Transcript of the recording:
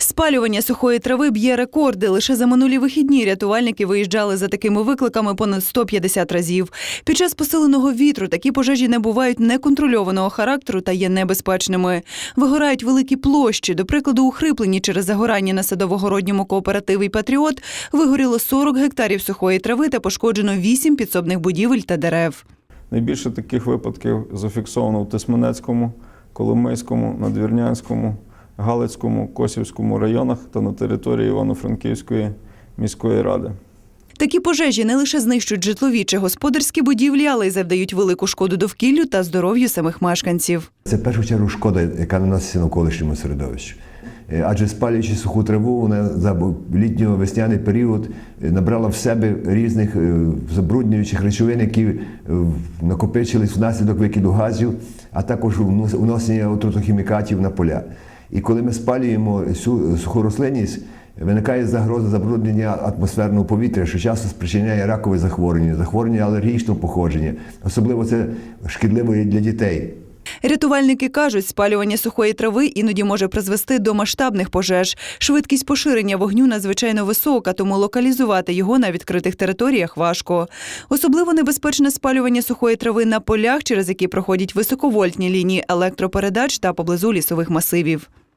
Спалювання сухої трави б'є рекорди. Лише за минулі вихідні рятувальники виїжджали за такими викликами понад 150 разів. Під час посиленого вітру такі пожежі не бувають неконтрольованого характеру та є небезпечними. Вигорають великі площі. До прикладу, у Хриплені через загорання на садовогородньому кооперативі Патріот вигоріло 40 гектарів сухої трави та пошкоджено 8 підсобних будівель та дерев. Найбільше таких випадків зафіксовано в Тисменецькому, Коломийському, Надвірнянському, Галицькому, Косівському районах та на території Івано-Франківської міської ради. Такі пожежі не лише знищують житлові чи господарські будівлі, але й завдають велику шкоду довкіллю та здоров'ю самих мешканців. Це в першу чергу шкода, яка наноситься навколишньому середовищу. Е, Адже спалюючи суху траву, вона за літньо-весняний період е, набрала в себе різних е, забруднюючих речовин, які накопичились внаслідок викиду газів, а також внос- вносення отрутохімікатів на поля. І коли ми спалюємо цю суху рослинність, виникає загроза забруднення атмосферного повітря, що часто спричиняє ракові захворювання, захворювання алергічного походження. Особливо це шкідливо і для дітей. Рятувальники кажуть, спалювання сухої трави іноді може призвести до масштабних пожеж. Швидкість поширення вогню надзвичайно висока, тому локалізувати його на відкритих територіях важко. Особливо небезпечне спалювання сухої трави на полях, через які проходять високовольтні лінії електропередач та поблизу лісових масивів.